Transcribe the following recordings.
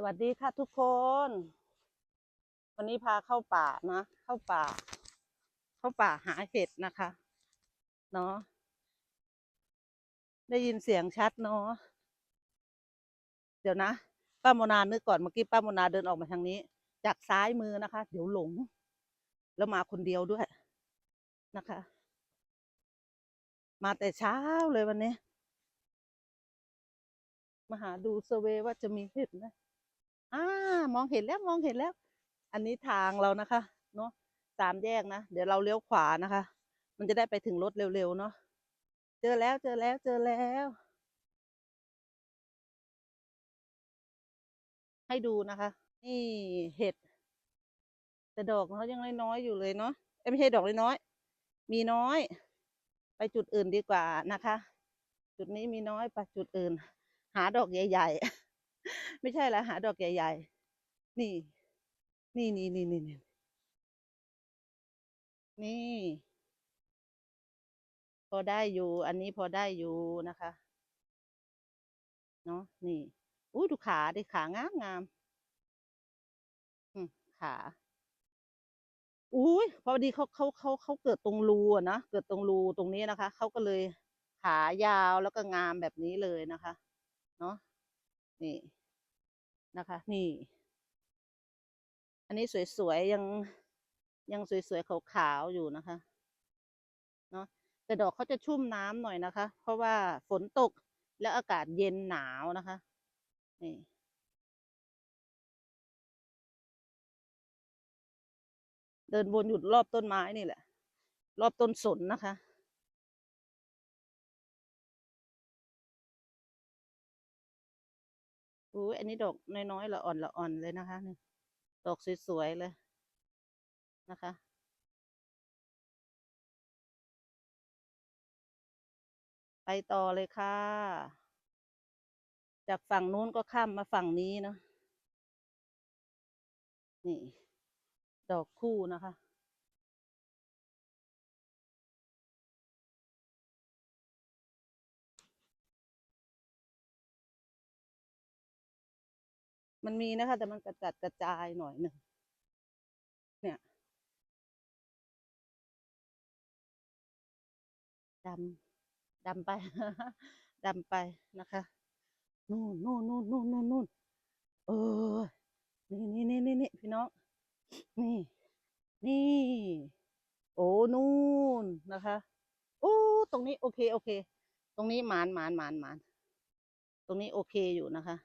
สวัสดีค่ะทุกคน วันนี้พาเข้าป่านะ เข้าป่า เข้าป่าหาเห็ดนะคะ เนาะได้ยินเสียงชัดเนาะเดี๋ยวนะป้าโมนานึกก่อนเมื่อกี้ป้าโมนาเดินออกมาทางนี้ จากซ้ายมือนะคะ เดี๋ยวหลง แล้วมาคนเดียวด้วยนะคะ มาแต่เช้าเลยวันนี้ มาหาดูเซเวว่าจะมีเห็ดไหม อ่ามองเห็นแล้วมองเห็นแล้ว อันนี้ทางเรานะคะ เนาะสามแยกนะ เดี๋ยวเราเลี้ยวขวานะคะ มันจะได้ไปถึงรถเร็วๆเนาะเจอแล้วเจอแล้วเจอแล้ว ให้ดูนะคะ นี่เห็ด แต่ดอกเขายังน้อยๆอยู่เลยเนาะไม่ใช่ดอกน้อยๆมีน้อย ไปจุดอื่นดีกว่านะคะ จุดนี้มีน้อยไปจุดอื่น หาดอกใหญ่ ๆ ไม่ใช่แล้วหาดอกใหญ่ ๆ นี่ นี่นี่นี่นี่นี่นี่พอได้อยู่ อันนี้พอได้อยู่นะคะ เนาะนี่อุ้ดูขาดิขางามงามอืมขาอุ้ยพอดีเขาเขาเขาเขาเกิดตรงรูอะนะเกิดตรงรูตรงนี้นะคะเขาก็เลยขายาวแล้วก็งามแบบนี้เลยนะคะ เนาะ นี่นะคะ นี่ อันนี้สวยๆยังยังสวยๆขาวๆอยู่นะคะเนาะแต่ดอกเขาจะชุ่มน้ำหน่อยนะคะ เพราะว่าฝนตกแล้วอากาศเย็นหนาวนะคะนี่เดินวนอยู่รอบต้นไม้นี่แหละ รอบต้นสนนะคะ อุ้ยอันนี้ดอกน้อยๆละอ่อนละอ่อนเลยนะคะนี่ดอกสวยๆเลยนะคะ ไปต่อเลยค่ะ จากฝั่งนู้นก็ข้ามมาฝั่งนี้เนาะนี่ ดอกคู่นะคะ มันมีนะคะ แต่มันกระจัดกระจายหน่อยหนึ่งเนี่ยดำดำไป ดำไปนะคะนู่นนู่นนู่นนู่นนู่นนู่นเออนี่นี่นี่นี่นี่พี่น้องนี่นี่ โอ้นู่นนะคะโอ้ตรงนี้โอเคโอเค ตรงนี้หมานหมานหมานหมานตรงนี้โอเคอยู่นะคะ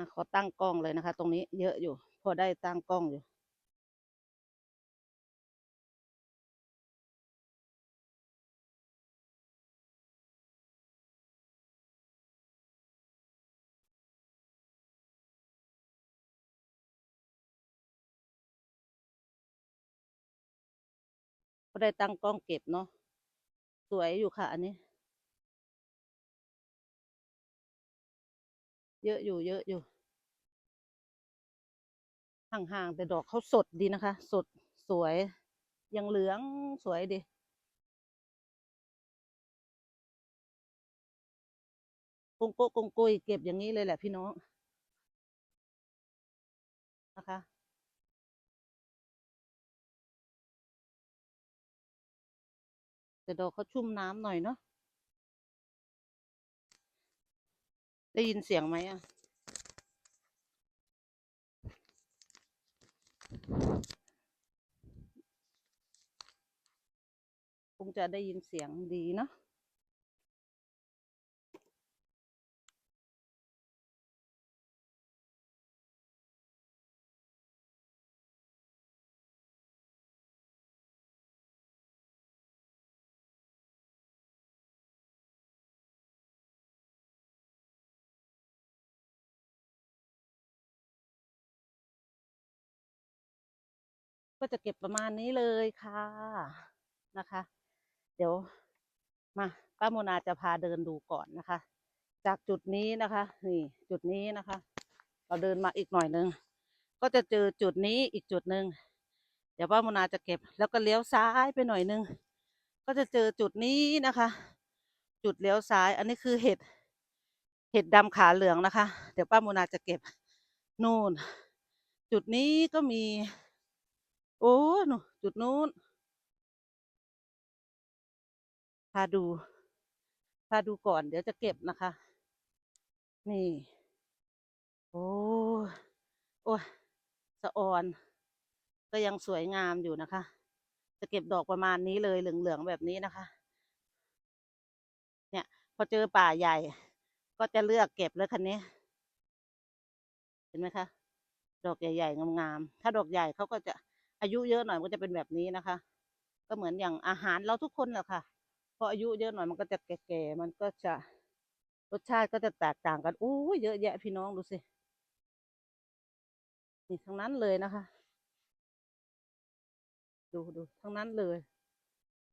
อะขอตั้งกล้องเลยนะคะ ตรงนี้เยอะอยู่ พอได้ตั้งกล้องอยู่ก็ได้ตั้งกล้องเก็บเนาะสวยอยู่ค่ะ อันนี้ เยอะอยู่เยอะอยู่ ห่างๆแต่ดอกเขาสดดีนะคะ สดสวย ยังเหลืองสวยดีกงโกกงกุยเก็บอย่างนี้เลยแหละพี่น้องนะคะ แต่ดอกเขาชุ่มน้ำหน่อยเนาะ ได้ยินเสียงไหมอะ คงจะได้ยินเสียงดีเนาะ ก็จะเก็บประมาณนี้เลยค่ะนะคะ เดี๋ยวมาป้าโมนาจะพาเดินดูก่อนนะคะ จากจุดนี้นะคะนี่จุดนี้นะคะ เราเดินมาอีกหน่อยนึงก็จะเจอจุดนี้อีกจุดหนึ่งเดี๋ยวป้าโมนาจะเก็บ แล้วก็เลี้ยวซ้ายไปหน่อยนึงก็จะเจอจุดนี้นะคะ จุดเลี้ยวซ้าย อันนี้คือเห็ดเห็ดดำขาเหลืองนะคะ เดี๋ยวป้าโมนาจะเก็บนู่น จุดนี้ก็มี โอ้หนูจุดนู้นพาดูพาดูก่อนเดี๋ยวจะเก็บนะคะ นี่ โอ้โอ้สะออน ก็ยังสวยงามอยู่นะคะ จะเก็บดอกประมาณนี้เลยเหลืองๆแบบนี้นะคะ เนี่ย พอเจอป่าใหญ่ ก็จะเลือกเก็บเลยคันนี้ เห็นไหมคะ ดอกใหญ่ๆงามๆถ้าดอกใหญ่เขาก็จะ อายุเยอะหน่อยมันก็จะเป็นแบบนี้นะคะ ก็เหมือนอย่างอาหารเราทุกคนแหละค่ะพออายุเยอะหน่อยมันก็จะแก่ๆมันก็จะรสชาติก็จะแตกต่างกันโอ้ยเยอะแยะพี่น้องดูสินี่ทั้งนั้นเลยนะคะ ดูดูทั้งนั้นเลย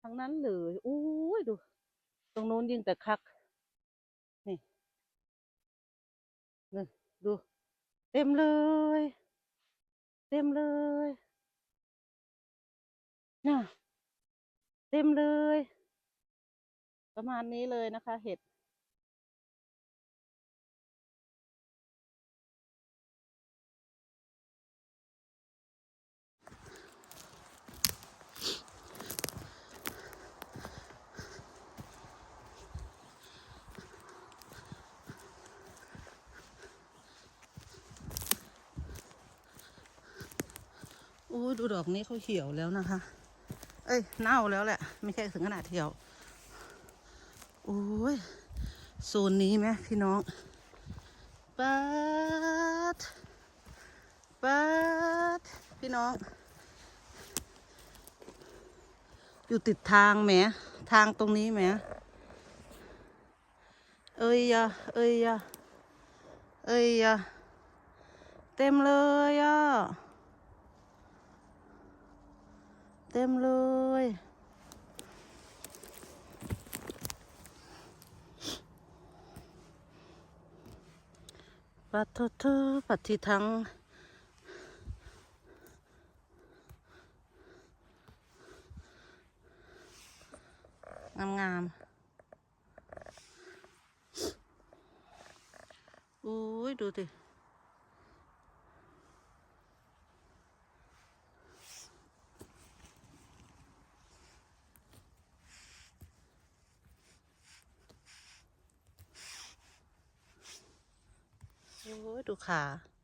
ทั้งนั้นเลยโอ้ยดู ตรงนู้นยิ่งแต่คักนี่นี่ดู เต็มเลย เต็มเลย น่ะเต็มเลย ประมาณนี้เลยนะคะ เห็ด โอ้ดูดอกนี้เขาเหี่ยวแล้วนะคะ เอ้ยเน่าแล้วแหละ ไม่ใช่ถึงขนาดเหี่ยวโอ้ยโซนนี้ไหมพี่น้องปัดปัดพี่น้อง อยู่ติดทางแหมทางตรงนี้แหมเอ้ยยะเอ้ยยะเอ้ยยะเต็มเลยอะ เต็มเลย ปัดเถอะเธอปัดทีทั้งงามงามๆโอ้ย ดูดิ โอ้ยดูขา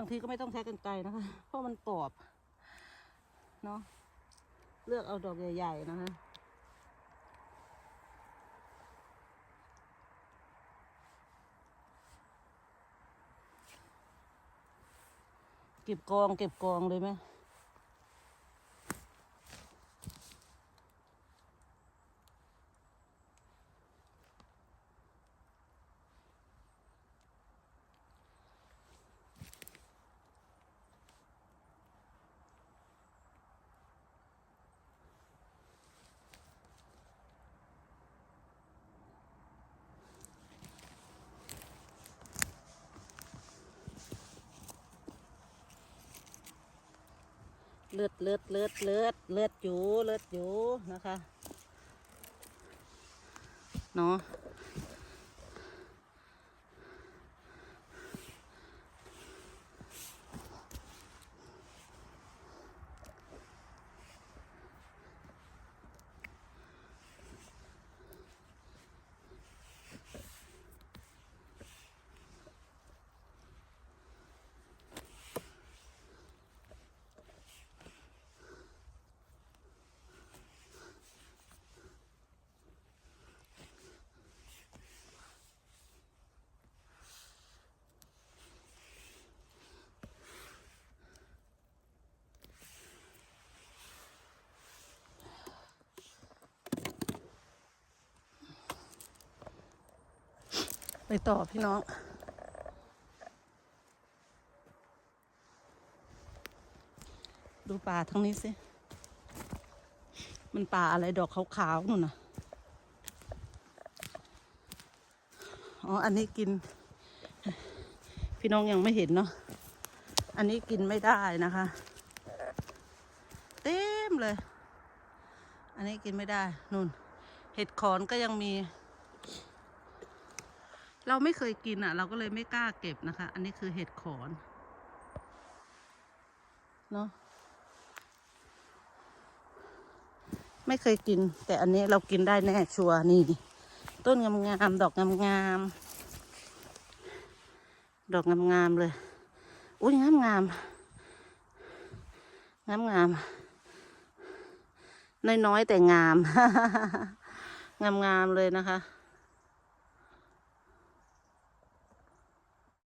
บางทีก็ไม่ต้องใช้กันไกลนะคะ เพราะมันกรอบ เนาะเลือกเอาดอกใหญ่ๆนะคะเก็บกองเก็บกองเลยไหม เลือดเลือดเลือดเลือดเลือดอยู่เลือดอยู่นะคะ เนาะ ไปต่อพี่น้อง ดูป่าทั้งนี้สิ มันป่าอะไรดอกขาวๆนู่นนะอ๋อ อันนี้กิน พี่น้องยังไม่เห็นเนาะ อันนี้กินไม่ได้นะคะ เต็มเลย อันนี้กินไม่ได้นู่น เห็ดขอนก็ยังมี เราไม่เคยกินอะ เราก็เลยไม่กล้าเก็บนะคะ อันนี้คือเห็ดขอนเนาะไม่เคยกิน แต่อันนี้เรากินได้แน่ชัวร์นี่ ต้นงามๆดอกงามๆดอกงามๆเลยอุ้ยงามงามงามงามน้อยๆแต่งาม งามๆเลยนะคะ